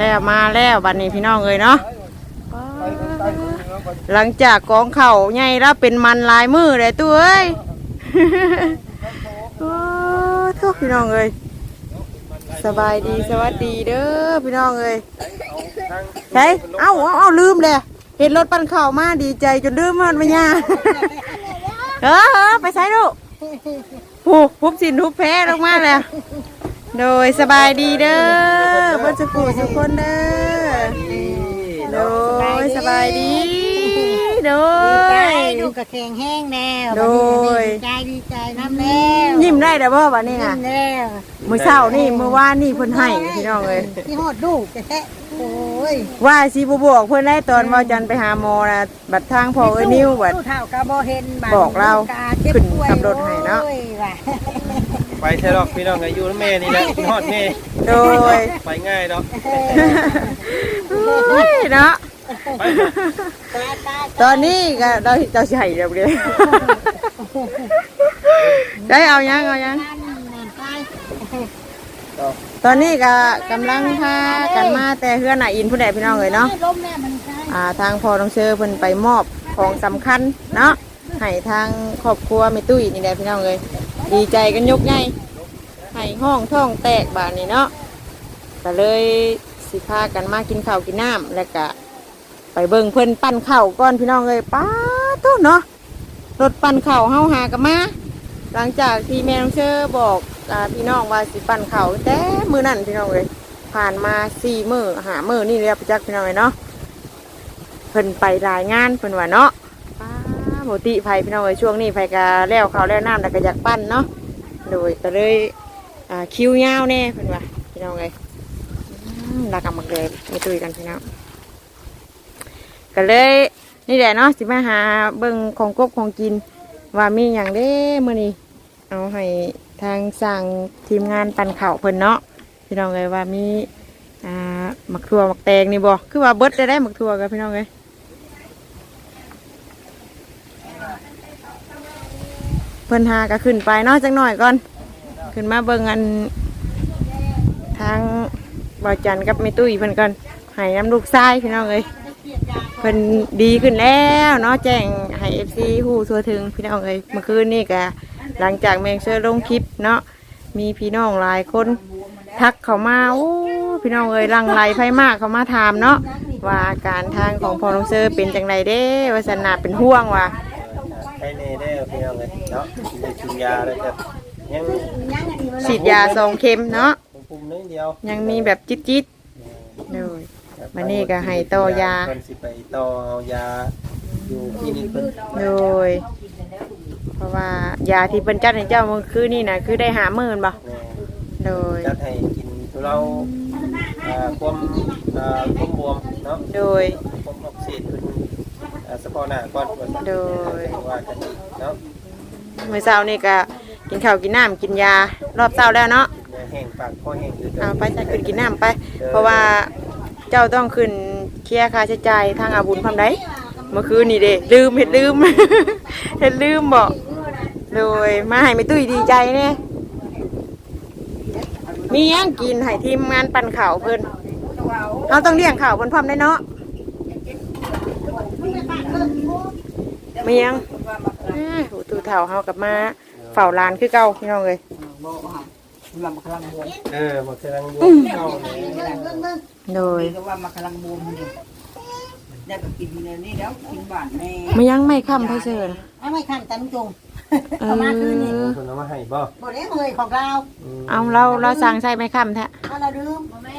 แล้วมาแล้วบัดนี้พี่น้องเอ้ยเนาะหลังจากกองเข่าใหญ่แล้วเป็นมันลายมือเลยตัวเอ้ยโอ้ทุกพี่น้องเอ้ยสบายดีสวัสดีเด้อพี่น้องเอ้ยใช่เอ้าเอ้าลืมเลยเห็นรถปั่นเข่ามาดีใจจนลืมมันมาเนี่ยเออเออไปใช้ลูกผูกทุบสินทุบแพ้ลงมาแล้ว โดยสบายดีเด้อเพื่อนสุขุสุขคนเด้อโดยสบายดีโดใจย ดูกระแขงแห้งแน่โดย ใจดีใจน้ำแล้วยิ้มได้แต่บ่วันนี้ยิ้นะมแล้วมื้อเช้านี่มื้อวานนี่เพิ่นให้พี่น้องเอ้ยที่หอดลูกแท้ๆโอ้ยว่าสิบ่บอกเพิ่นได้ตอนว่าจันไปหาหมอนะบัดทางพ่อเอ้ยนิ้วบัดตู้เท่ากะบ่เห็นบัดบอกเราเจ็บขึ้นป่วยขับรถให้เนาะ โอ้ยว่ะ ไปใช่หรอกพี่น้องก็อยู่กับแม่นี่แหละพี่ฮอดแม่โดยไปง่ายดอกโอ้ยเนาะไปตายตายตอนนี้ก็เราเราสิให้แล้วเด้ได้เอายังเอายังตายนั่นตายตอนนี้ก็กำลังพากันมาแต่เฮือนน่ะอินผู้ใดพี่น้องเอ้ยเนาะล้มแม่มันตายอ่าทางพ่อน้องเชอเพิ่นไปมอบของสำคัญเนาะให้ทางครอบครัวแม่ตุ้ยนี่แหละพี่น้องเลย ดีใจกันยกใหญ่ให้ห้องท้องแตกบาดนี้เนาะก็เลยสิพากันมากินข้าวกินน้ำแล้วก็ไปเบิ่งเพิ่นปั้นข้าวก่อนพี่น้องเลยป้าตู้เนาะรถปั้นข้าวเฮาหากันมาหลังจากที่แม่น้องเชอบอกอพี่น้องว่าสิปั้นข้าวแต่มือนั้นพี่น้องเลยผ่านมาสี่มือหามือนี่เรียบจักพี่น้องเลยเนาะเพิ่นไปรายงานเพิ่นว่าเนาะ โมติไผพี่น้องเอ้ยช่วงนี้ไผก็แล้วข้าวแล้วน้ำแล้วก็อยากปั้นเนาะโดยก็เลยอ่าคิวยาวแน่เพิ่นว่าพี่น้องเอ้ยรักกันมากเลยไม่ตุยกันพี่น้องก็เลยนี่แหละเนาะสิมาหาเบิ่งของกบของกิน ว่ามีอย่างเด้มื้อนี้เอาให้ทางสั่งทีมงานปั่นข้าวเพิ่นเนาะพี่น้องเอ้ยว่ามีอ่าหมักถั่วหมักแตงนี่บ่คือว่าเบิดได้ได้หมักถั่วกับพี่น้องเอ้ย เพิ่นหาก็ขึ้นไปเนาะจังหน่อยก่อน ขึ้นมาเบิ่งอันทางบ่าวจันกับแม่ตุ้ยเพิ่นก่อนให้น้ำลูกทรายพี่น้องเอ้ยเพิ่นดีขึ้นแล้วเนาะแจ้งให้ FC ฮู้ทั่วถึงพี่น้องเอ้ยเมื่อคืนนี่ก็หลังจากแมงเชอร์ลงคลิปเนาะมีพี่น้องหลายคนทักเขามาโอ้พี่น้องเอ้ยหลังไหลไพ่มากเขามาถามเนาะว่าการทางของพอน้องเซอร์เป็นจังไรเด้ว่าสนาเป็นห่วงว่ะ ใครเน่ได้อพี่น้องเลยเนาะกินได้กินยาแล้วจะยังฉีดยาซองเข็มเนาะปุ่มๆนิดเดียวยังมีแบบจิตจิตๆเลยวันนี้ก็ให้ต่อยา เพิ่นสิไปต่อเอายาอยู่คลินิกเพิ่นเลยเพราะว่ายาที่เป็นจัดให้เจ้าเมื่อคืนนี่นะคือได้หาหมื่นบ่แม่เลยจัดให้กินทุเราอ่าความอ่าความบวมเนาะโดย เฉพาะหน้าก่อนว่าซั่นโดย ว่ากันอีกเนาะเมื่อเช้านี่ก็กินข้าวกินน้ำกินยารอบเช้าแล้วเนาะแม่แห้งปากคอแห้งคือเอาไปใส่ขึ้นกินน้ำไป เพราะว่าเจ้าต้องขึ้นเคลียร์ค่าใช้จ่ายทางอาบุญพำไดเมื่อคืนนี่เด้ลืมเห็ดลืม เห็ดลืมบอกโดยมาให้ไม่ตุ้ยดีใจเนี่ยมีหยังกินให้ทีมงานปั่นข่าวเพิ่นเราต้องเลี้ยงข่าวเพิ่นพร้อมได้เนาะ มีหยังอ้าหูตูเถ่าเฮากลับมาเฝ้าลานคือเก่าพี่น้องเลยเออบ่กำลังบวมเข้าเลยโดยก็ว่ามาำลังบวมอยู่ได้ก็กินเนี่ยนี่แล้วกินบ้านแม่ไม่ยังไม่ค้ำไพ่เชิญเอาไม่ขันตันจงเอเอามาคืนนี่อเพิ่นเอามาให้บ่บ่ได้เลยของเรามเอาเราเราสั่งใส่ไม่ค้ำแท้เอาเราลืมแม่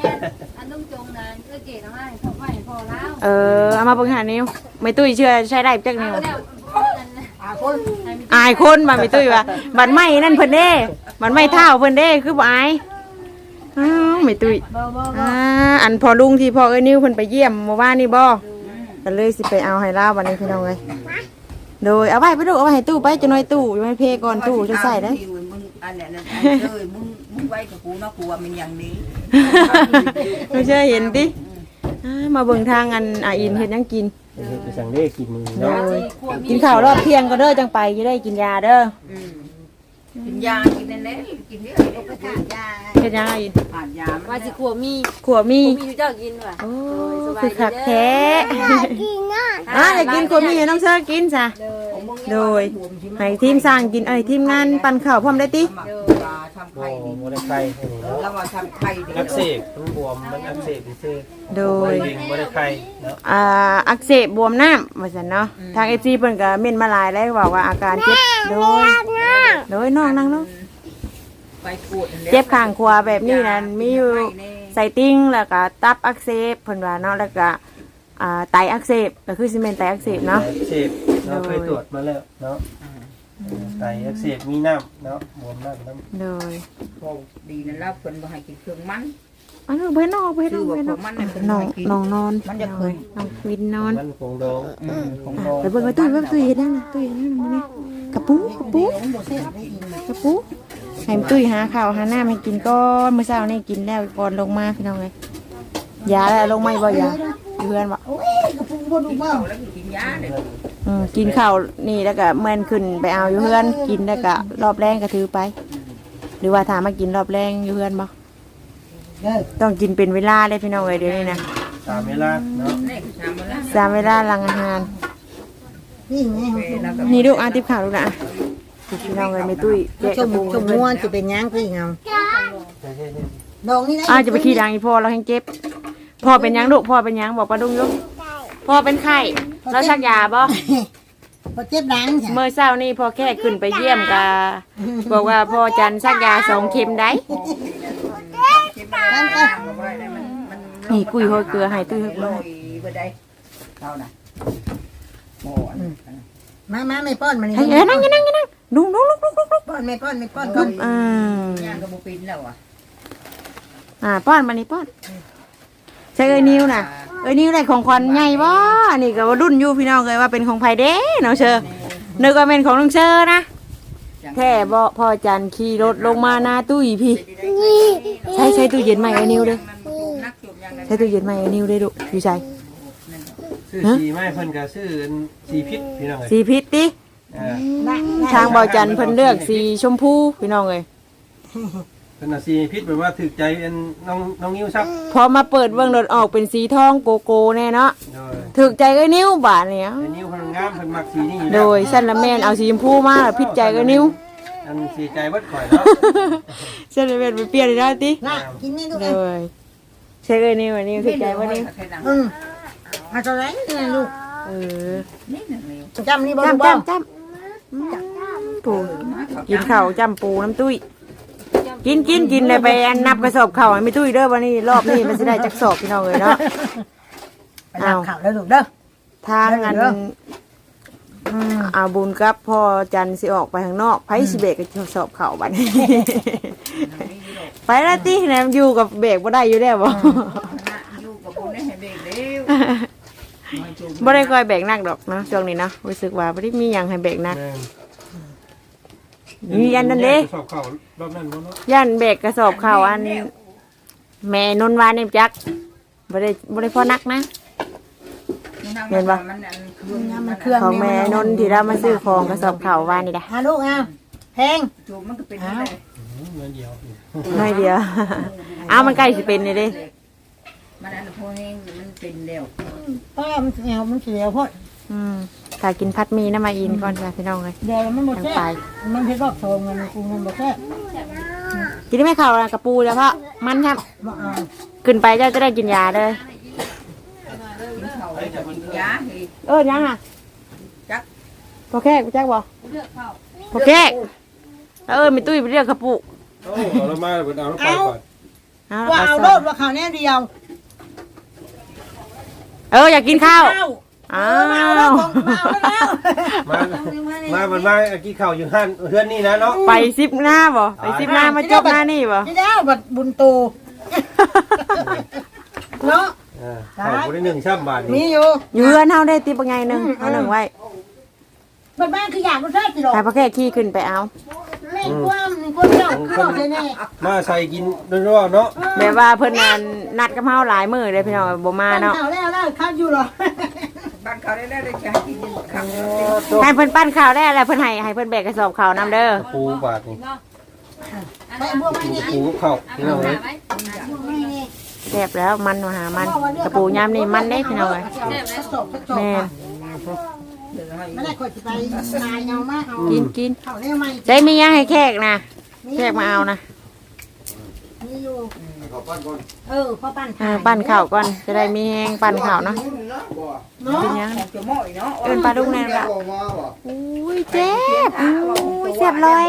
อันต้องจงนั้นเพื่อเจตนาให้เขาให้พอแล้วเออเอามาเบิ่งหานิ้วไม่ตุ้ยเชื่อใช้ได้จักนิ้วแล้วอันอา คนอายคนมาไม่ตุ้ยว่าบัดไม่นั่นเพิ่นเด้บัดไม่เท่าเพิ่นเด้คือบ่อายอ้าวไม่ตุ้ยอ่าอันพอลุงที่พ่อเอ้ยนิ้วเพิ่นไปเยี่ยมเมื่อวานนี่บ่ก็เลยสิไปเอาให้ลาววันนี้พี่น้องเอ้ยโดยเอาไว้ไปดูเอาไว้ให้ตู้ไปจะน้อยตู้อยู่ให้เพก่อนตู้จะใส่ได้มึงอันเนี้ยนั่นเอ้ยมึงมึงไว้กับกูนะกูว่ามันอย่างนี้ไม่ใช่เห็นติอ่ามาเบิ่งทางอันอาอินเฮ็ดหยังกิน เฮ็ดไปสั่งได้กินมื้อโดเนาะยกินข้าวรอบเที่ยงก็เด้อจังไปจะได้กินยาเด้อกินยากินนั่นแหละกินเรื่อยไปขาดยาเฮ็ดยังไงอีกผ่านยาว่าสิขัวมีขัวมีมีอยู่เจ้ากินว่ะโอ้สบายคือคักดีเด้อแท้อะอยากกินขัวมีให้น้องเชอกินจ้ะโดยให้ทีมสร้างกินเอ้ยทีมงานปั่นข้าวพร้อมได้ติทำยาทำโอ้ไข่โหนี่บ่ได้ไข่ให้นี่เนาะแล้วมาทำไข่ดีอักเสบมันบวมมันอักเสบซื่อโดๆบ่ยได้ยิงบ่ได้ไข่เนาะอ่าอักเสบบวมน้ำว่าซั่นเนาะทาง FC เพิ่นก็เม่นมาหลายแล้วบอกว่าอาการเจ็บโดยโดยน้องนั่งเนาะไปปวดเจ็บข้างขวาแบบนี้นั่นมีอยู่ไซติ่งแล้วก็ตับอักเสบเพิ่นว่าเนาะแล้วก็อ่าไตอักเสบก็คือซีเมนไตอักเสบเนาะอักเสบเนาะเคยตรวจมาแล้วเนาะ ไตอักเสบมีน้ำเนาะบวมน้ำน้ำโดยดีนั่นแล้วเพิ่นบ่ให้กินเครื่องมัน อันนี้เพิ่นนอกเพิ่นนชื่ออกว่าเพิ่นนขออกงมันน่ะเพิ่นน้องให้กินน้องนอนมันจะเคย น้องวินนอนมันคงดองอืมของดองไปเบิ่งว่าตุ้ยเบิ่งตุ้ยเฮ็ดนั่นน่ะตุ้ยเฮ็ดนั่นน่ะมื้อนี้กระปูกระปูมันบ่เส้นได้อีกนะกระปูให้ตุ้ยหาข้าวหาน้ำให้กินก่อนมื้อเช้านี่กินแล้วก่อนลงมาพี่น้องเอ้ยยาแล้วลงมาอีกบ่ยาอยู่เพื่อนบ่โอ้ยกระปุกบ่ดูบ่เข้าแล้วก็กินยาเนี่ย อืมกินข้าวนี่แล้วก็แม่นขึ้นไปเอาอยู่เพื่อนกินแล้วก็รอบแรงก็ถือไป หรือว่าถามมากินรอบแรงอยู่เพื่อนบ่เด้อต้องกินเป็นเวลาเลยพี่น้องเอ้ยเดี๋ยวนี้นะตามเวลาเนาะนี่ก็ทำมาแล้วสามเวลาหลังอาหาร นี่ไงเวลาก็นี่ลูกอาติบข่าวลูกนะอะพี่น้องเอ้ยไม่ตุ้ยแกะชกระมปูชมม่วนสิเป็นหยังพี่เงาดองนี่นะอ้าวจะไปขี้ดังอีพ่อเราให้เจ็บพ่อเป็นหยังลูกพ่อเป็นหยังบอกปลาดุงลูกพ่อเป็นไข้ เราชักยาบ่บ่เจ็บดังจ้ะเมื่อเช้านี่พ่อแค่ขึ้นไปเยี่ยมกาบอกว่าพ่อจันชักยาสองเข็มได้เจ็บมาแล้วก็ไว้ได้มันมันนี่กุ้ยห้อยเกลือให้ตุ้ยห้อยเกลืลออยบ่ได้เอาน่ะหมอนมามาไม่ป้อนมานี่ให้เอ้ยนั่งอย่านั่งอย่านั่งลุงลุงลุกลุกลุกลุกป้อนไม่ป้อนไม่ป้อนก่อนอ่าย่างก็บ่เป็นแล้วอะอ่าป้อนมานี่ป้อนใช่เอ้ยนิวน่ะเอ้ยนิวได้ของขวัญใหญ่บ่นี่ก็ว่ารุ่นอยู่พี่น้องเลยว่าเป็นของไผเด้น้องเชอนึกว่าเป็นของน้องเชอนะแท้บ่พ่อจันขี่รถลงมาหน้าตุ้ยพี่ใช้ใช้ตู้เย็นใหม่ไอ้นิวเด้อนักจุดยังไงใช้ตู้เย็นใหม่ไอ้นิวได้อลูกอยู่ใช่ซื้อสีไม้เพิ่นก็ซื้ออันสีพิษพี่น้องเอ้ยสีพิษติอ่าทางบ่อจันเพิ่นเลือกสีชมพูพี่น้องเอ้ย เพิ่นเอาสีพิษแบบว่าถูกใจอันน้องน้องนิ้วซักพอมาเปิดเบิ่งรถออกเป็นสีทองโกโก้แน่เนาะโดยถูกใจเอ้ยนิวบาดเนี่ยไอ้นิ้วเพิ่นงามเพิ่นมักสีนี้อยู่โดแล้วยสั้นละแม่นเอาสีชมพูมาแล้วพิษใจเอ้ยนิวอันสีใจเบิดข่อยเนาะเส้นละแม่นไปเปลี่ยนได้ติน่ะกินนี่ลูกโดเอ้ยยใช่เอ้ยนิวอันนี้ถูกใจบ่นิวอืมมาเท่าไหร่นี่นะลูกเออนี่หนึ่งเร็วจำนี่บ่จ้ำลูกบ่จ้ำจ้ำปูกินข้าวจ้ำปูน้ำตุ้ย กินกินกินเลยไปอันนับกระสอบข้าวให้ไม่ตุ้ยเด้อวันนี้รอบนี้มันสิได้จักสอบพี่น้องเอ้ยเนาะ ไปรับข่าวแล้วลูกเด้อ ทางอันเด้อ อืมเอาบุญกับพ่อจันสิออกไปข้างนอกไผสิเบรกก็สอบเข่าบัดนี้ ไปแล้วติแหนมอยู่กับเบรกบ่ได้อยู่แล้วบ่อยู่กับคนได้ให้เบรกเร็วบ่ได้ค่อยเบรกหนักดอกเนาะช่วงนี้เนาะรู้สึกว่าบ่ได้มีหยังให้เบรกหนัก แม่น มีอันนั้นเด้สอบเข้ารอบนั้นบ่เนาะย่านเบรกกระสอบข้าวอัน แม่นนวานเนี่ยจักบ่ได้บ่ได้พอนักนะ เห็นปะ มันมันเครื่อง ของแม่นนที่เรามาซื้อของกระสอบข้าววานนี่ดะหาลูกอะเพลง จูบมันก็เป็นอะไรอืมนั่นเดียวน้อยเดียวอ้ามันใกล้สิเป็นนี่เด้ มันอันพวกนี้มันเป็นเร็วป้ามันแอวมันเสียวโพด อืมถ้ากินพัดหมีน้ำมาอินก่อนจ้ะพี่น้องเลยเดี๋ยวมันหมดยังแค่ไปมันเฮ็ดรอบโซงมันกูมันบ่แค่กินได้ไหมข้าวนะกระปูแล้วเพราะมันครับบ่เอาขึ้นไปเจ้าจะได้กินยาเลยกินเขากินยาเฮ้ยเออยังอะจัก พอแค่กูจักบ่เลือกเข้าพอแค่แล้วเออมีตุ้ยไปเรียกกระปุโอ้เอาละมาเพิ่นเอาลงไปก่อนเอาว่าเอาเอาซโลอดว่าเขาแน่เดียวเอออยากกินข้าวเอาอ้ามาเอาแล้ววมาเอาแล้วมามามันมากี่ข้าวอยู่ห้านเฮือนนี่นะเนาะ ไปซิปหน้าบ่ไปซิปหน้ามาจบหน้านี่บ่นี่แล้วบัดบุญโตเนาะอ่าข้าวบ่ได้หนึ่งช่ำบาทมีนี่อยู่อยู่เรือนเฮาได้ติบไงหนึงเอาหนึ่งไว้บัดบ้านคืออยากรู้แท้สิหรอกแต่พอแค่ขี้ขึ้นไปเอาไม่ความนี่ความเจ้าคือเราแน่มาใส่กินรัวๆเนาะแบบว่าเพิ่นนันนัดกับเฮาหลายมื้อเลยพี่น้องบ่มาๆเนาะเนาะแล้วแล้วข้าวอยู่หรอบ้าน เขาได้ได้ได้ใช้กินขังให้เพิ่นปั้นข้าวได้อะไรเพิ่นให้ให้เพิ่นแบกกระสอบข้าวนํเด้อปูบาทนี่เนาะไปบัวไม่นี่ปูเข้าพี่น้องเอ้ยไม่นี่แซ่บแล้วมันมาหามันกระปูยามนี่มันได้พี่น้องเอ้ยเจ็บเลยสอบทดสอบแม่นไม่ได้คนจะไปนายเอามาเอากินกินเขาเรียกไม่ใจมียังให้แขกนะแขกมาเอานะมีอยู่ เออพ่อปั้นอ่าปั้นข้าวก่อนจะได้มีแห้งปั้นข้าวเนาะเนาะกินยังจะหม้อยเนาะเอิ้นปลาดุกแน่นละอุ้ยเจ็บอุ้ยแซ่บเลย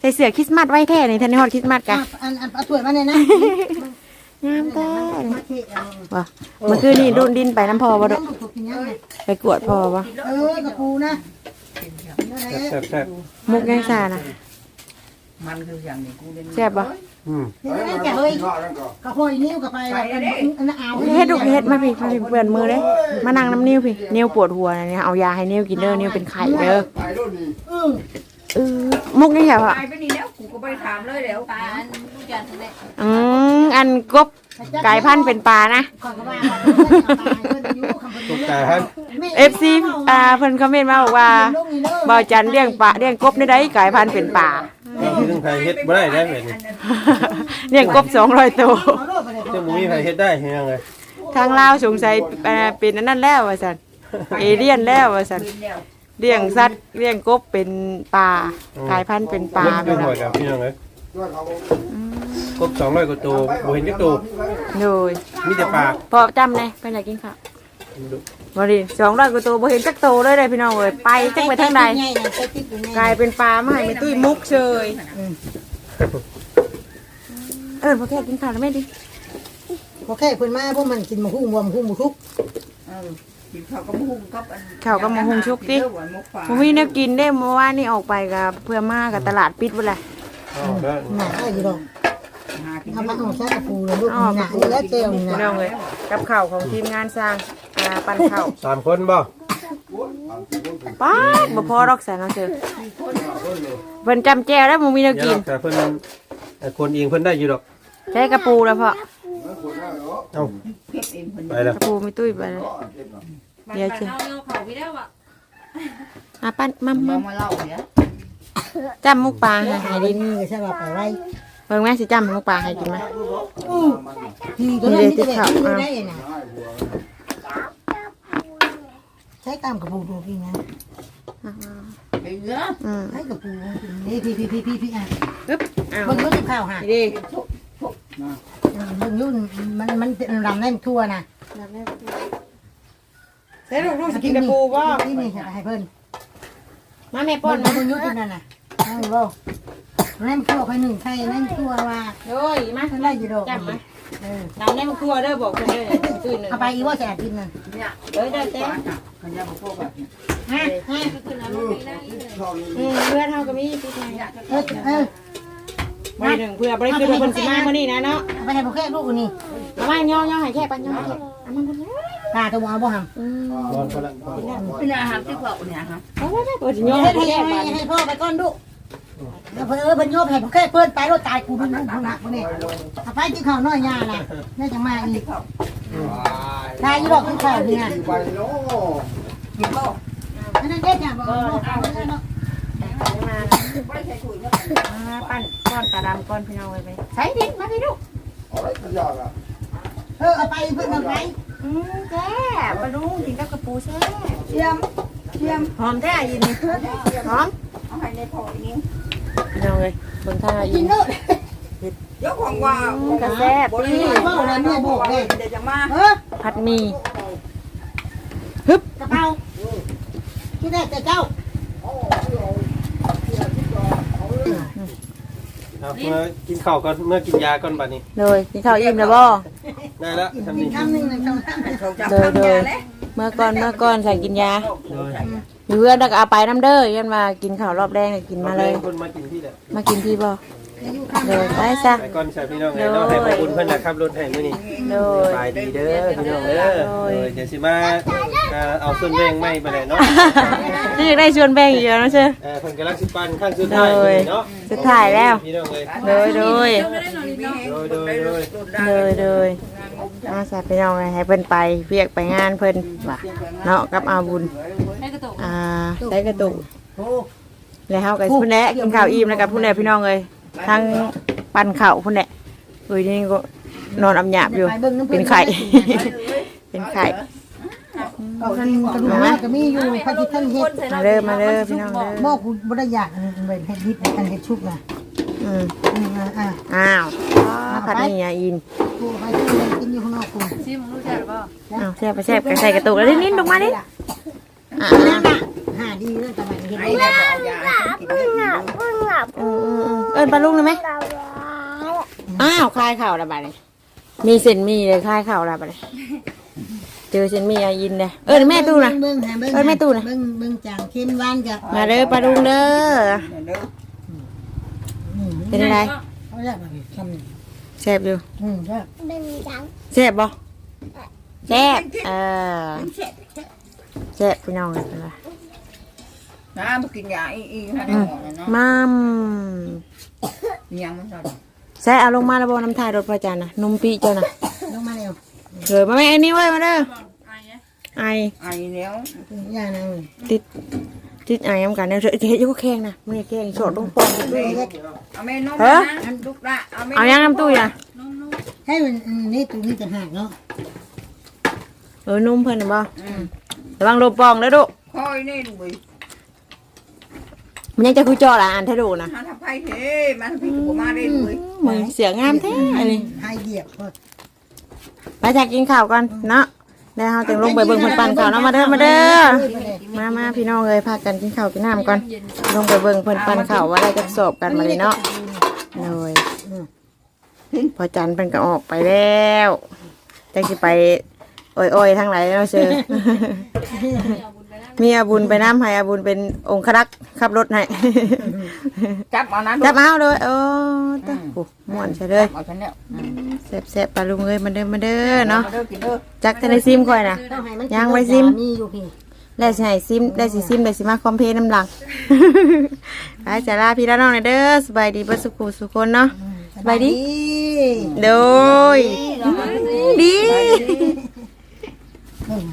ใส่เสื้อคริสต์มาสไว้แท้นี่ทันได้ฮอดคริสต์มาสกะอันอันเอาถ้วยมาเนี่ยนะงามแท้มาเทเอาว่ะเมื่อคืนนี่ดุนดินไปน้ำพอบ่ดน้ำถูกกินยังไงไปกวดพอบ่เออกระปูนะนั่นแหละแซ่บแซ่บมุกยังซานะมันคืออย่างนี้กูเล่นแซ่บบ่อืม นี่นั่นแกเฮ้ยกระโอยนิ้วกับไปอันนั้นเอาเฮ็ดลูกเฮ็ดมาพี่มาพี่เปื่อนมือเลยมานั่งน้ำนิ้วพี่นิ้วปวดหัวนะเนี่ยเอายาให้นิ้วกินเด้อนิ้วเป็นไข้เด้ออือเออมุกนี่แหละพ่อตายไปนี่แล้วกูก็ไปถามเลยแล้วปลาอันผู้จัดนั่นแหละอืมอันกบกลายพันธุ์เป็นปลานะขอกระว่าเอาไปเพิ่นอยู่คำเพิ่นตกใจท่าน FC อ่าเพิ่นคอมเมนต์มาบอกว่าบ่าวจันเลี้ยงปลาเลี้ยงกบได้ไดกลายพันธุ์เป็นปลา ที่ต้องใครเฮ็ดบ่ได้ได้แบบนี้เลี้ยงกบ200ตัวเจ้าหมูมีใครเฮ็ดได้เฮ็ดยังไงทางลาวสงสัยอ่าเป็นอันนั้นแล้วว่าซั่นเอเลี่ยนแล้วว่าซั่นเป็นแล้วเลี้ยงสัตว์เลี้ยงกบเป็นปลากลายพันธุ์เป็นปลาเฮ็ดอยู่หอยกับพี่น้องเอ้ยครบ200กว่าตัวบ่เห็นจักตัวโดยมีแต่ปลาพอจำเลยไปไหนกินข้าว บ่ดิ200กว่าตัวบ่เห็นจักโตเลยเด้พี่น้องเอ้ยไปจักไปทางใดกลายเป็นปลามาให้ไม่ตุ้ยมุกเชยเออพอแค่กินข้าวแล้วแม่ดิโอเคเพิ่นมาพวกมันกินมาหุ้งวมหุ้งบุทุกเข้าวก็มาหุงกับอันข้าวก็มาหุงชุกดิวานมุกฟ้าผมมีแนวกินได้เมื่อวานนี่ออกไปกับเพื่อมากับตลาดปิดเลาอ๋อได้หนาได้อยู่ดอกหากินเอามาเอาใช้กระปูเลยลูกหนานี่แล้วเจลนี่พี่นะน้องเลยกับข้าวของทีมงานสร้าง อ่าปันข้าวสามคนบ่ป้าดบ่พอดอกแสนเอาเจอเพิ่นจำแจวแล้วมันมีแนวเดี๋ยวกินแต่เพิ่นไอ้คนเองเพิ่นได้อยู่ดอกได้กระปูแล้วพ่อเอ้าเพ็ดเองเพิ่นไปแล้วกระปูไม่ตุ้ยไปแล้วปลาเดี๋ยวปเชียวลาเอาเขาไปแล้วอะอะปั้นมัมมามัมมาเล่าเนี่ยจำมุกปลาให้หาให้ดิดินนี่ใช่ป่ะไปไว้เบิ่งแม่สิจำมุกปลาให้กินไหม พี่ตัวนั้นนี่จะแบบได้น่ะ ใช้ตามกระปูดูพี่นะไอ้เนื้ออืมใช้กระปูนี่พี่พี่พี่พี่พี่อะปึ๊บอ้าวเบิ่งยุ่งข้าวหานี่ดิเบิ่งยุ่งมันมันรำได้ทั่วนะเด้ลูกลูกสิกินกระปูบ่ที่นี่ให้เพิ่นมาแม่ป้ป้ออนนมามาเบิ่งยุ่งนั่นน่ะเอาบ่แม่ทั่วไปหนึ่งใช่แม่ทั่วว่าโอ้ยมาเพิ่นได้อยู่ดอกจำไหมเออเราได้มาครัวเด้อบอกเพิ่นเด้อตื่นหนึ่งเอาไปอีว่าจะกินนั่นเนี่ยเอ้ยได้แต่ขยันพวกแบบนี้ฮะฮะก็คือน้ำมันไม่ได้เลยอืมเพื่อนเฮาก็มีพี่ชายเออเออบ่ได้หนึ่งเพื่อบ่ได้คือเพิ่นสิมามื้อนี้นะเนาะเอาไปให้พวกแค่ลูกนี่เอามาย่อๆให้แค่ปันย่อให้แค่เอามาบ่ได้ตาตัวเอาบ่หำอืมนอนไปละเป็นอาหารที่เขาเนี่ยฮะเอาไว้ๆเปิดสิย่อให้ให้ให้แค่ปันให้พ่อไปก่อนลูก เพิ่นเออเพิ่นโยบให้พวกแค่เพิ่นไปรถตายกูเพิ่นหนักพวกนี้เอาไปกินข้าวน้อยยาน่ะน่าจะมาอีกตายอยู่ดอกกินข้าวนี่นะกินก็อันนั้นได้จ้ะบ่เอาเนาะมาไม่ยเนาะมาปั้นก้อนตาดำก้อนพี่น้องไว้ไปใส่ดิมาพี่ลูกเออเอาไปเพิ่นเอาไปอืมแซ่บปลาดุงกินกับกระปูแซ่บเทียมเทียมหอมแท้ยินนี่หอมเอาให้ในพอนี้ พี่น้องเอ้ยคนท่ายิกินนเนาะยกของว่าก็แซ่บบ่ได้นี่ว่าอะไรเนี่ยบอกเลยเดี๋ยวจะมาเออผัดหมี่กระเป๋าที่ได้แต่เจ้าเอาเมื่อกินข้าวก่อนเมื่อกินยาก่อนบัดนี้เลยกินข้าวอิ่มแล้วบ่ได้แล้วทำกินี่นคำหนึ่งหนึ่งคำห้าเขาจะทำยาแล้วเมื่อก่อนเมื่อก่อนใส่กินยาเลยอยู่เพื่อนแล้วก็เอาไปน้ำเด้อยันมากินข้าวรอบแรกเนี่ยกินมาเลยคนมากินที่แหละ มากินพี่บ่อายุคำเลยไปซะ ไปก่อนใส่พี่น้องเลยเนาะให้ขอบคุณเพิ่นนะครับรถให้มื้อนี้เลสยบายดีเด้อพี่น้องเด้อเลยเดี๋ยวสิมาเอ่อเอาส่วนแบ่งไม่ไปเลยเนาะนี่อยากได้ชวนแบ่งอีกแล้วนะเชื่อ เออเพิ่นกำลังสิปันข้างสุดท้ายนี่เนาะสุดท้ายแล้ว พี่น้องเลยเลยเลยไม่ได้นอนดีเนาะโดยโดยโดยเลยเลยงานงมอาสาพี่น้องเลยให้เพิ่นไปเรียกไปงานเพิ่นว่ะเนาะกับอาบุญให้กระตุกอ่าใส่กระตุกโอ้ แล้วเฮากับพุ่นแหละกินข้าวอิ่มแล้วกับพุ่นแหละพี่น้องเลยทั้งปั่นข้าวพุ่นแหละอุ้ยนี่ก็นอนอำหยาบอยู่ไปเบิ่งน้ำเป็นไข่ เป็นไข่เอาคันกระดูกหน้าก็มีอยู่พระที่ท่านเฮ็ดมาเด้อมาเด้อพี่น้องเด้บ่อคุณบ่ได้อยากเป็นเฮ็ดดิบกันเฮ็ดชุบน่ะอืมอืมอ่าอ่าอ้าวขัดนี่ยาอินกูไปที่เรียนกินอยู่ข้างนอกกูชิมรู้จักหรือเปล่าอ้าวแซ่บไปแซ่บกันใส่กระตุกแล้วนิดๆลงมาดิอะนั่นน่ะ หาดีเรื่องตะมันเฮ็ดไอ้ได้เนี่ยเอายากินได้กินอืมอืมอืมเอิ้นปลาลุงได้ไหมอ้าวคลายข่าวและบาดนี้มีเส้นมีเลยคลายข่าวและบาดนี้เจอเส้นมียาอินเลยเอิ้นแม่ตู้นะ เบิ่งหาเบิ่งเอิ้นแม่ตู้น่ะเบิ่งเบิ่งจางเข้มหวานกับมาเด้อปลาลุงเด้อเด้ออืมเป็นอะไรเอาละมาทำนี่แซ่บอยู่อืมครับแซ่บบ่แซ่บเออแซ่บพี่น้องเลยเป็นไร น้ามากินยาอีอีให้หมอเนาะมัมยังมันสั่นแซ่เอาลงมาแล้วบ่น้ำทายรถพระจันทร์นะนุ่มปีเจ้าน่ะลงมาเร็วเกิดมาแม่อันนี้ไว้มาเด้อไอไอ้แล้วอย่านะติดติดไอน้ำกันเนี่ยเจ๊ยกแข้งนะมันแข้งโฉดลงปองเบิ่งเฮ็ดเอาแม่นมนะลูกละเอาแม่เอายังน้ำตู้อะให้มันอืมนี่ตรงนี้จะหักเนาะเออนุ่มเพิ่นน่ะบ่ระวังโดนปองเด้อดุคอยนี่ดูไป มันยังจะคุยจอละอ่านถ้าดูนะหาทับไพ่เท่มันพี่กูมาได้ดูมึงเสียงามแท้อันนี้ให้เหยียบพอไปจากกินข้าวก่อนเนาะแล้วเฮาจึงลงไปเบิ่งเพิ่นปั่นข้าวเนาะมาเด้อมาเด้อมามาพี่น้องเอ้ยพากันกินข้าวกินน้ำก่อนลงไปเบิ่งเพิ่นปั่นข้าวว่าได้จักสอบกันมาเลยเนาะเลยพอจันทร์เพิ่นก็ออกไปแล้วจักสิไปอ้อยๆทั้งหลายเนาะเชื่อ มีอาบุญไปน้ำให้อาบุญเป็นองครักษ์ขับรถให้ จับเอานั้นจับเอาเลยโอ้ตะโอ้ม่วนใช่เลยเอาฉันเนี่ยแซ่บๆปลาลุงเอ้ยมาเด้อมาเด้อเนาะเด้อกินเด้อจักจะได้ซิมค่อยนะ ต้องให้มันย่างไว้ซิมมีอยู่พี่ ได้สิให้ซิมได้สิซิมได้สิมาคอมเพลน้ำหลัง ไปจะลาพี่แล้วน้องหน่อยเด้อสบายดีเบ่สุขุสุคนเนาะสบายดี โดย ดีอืม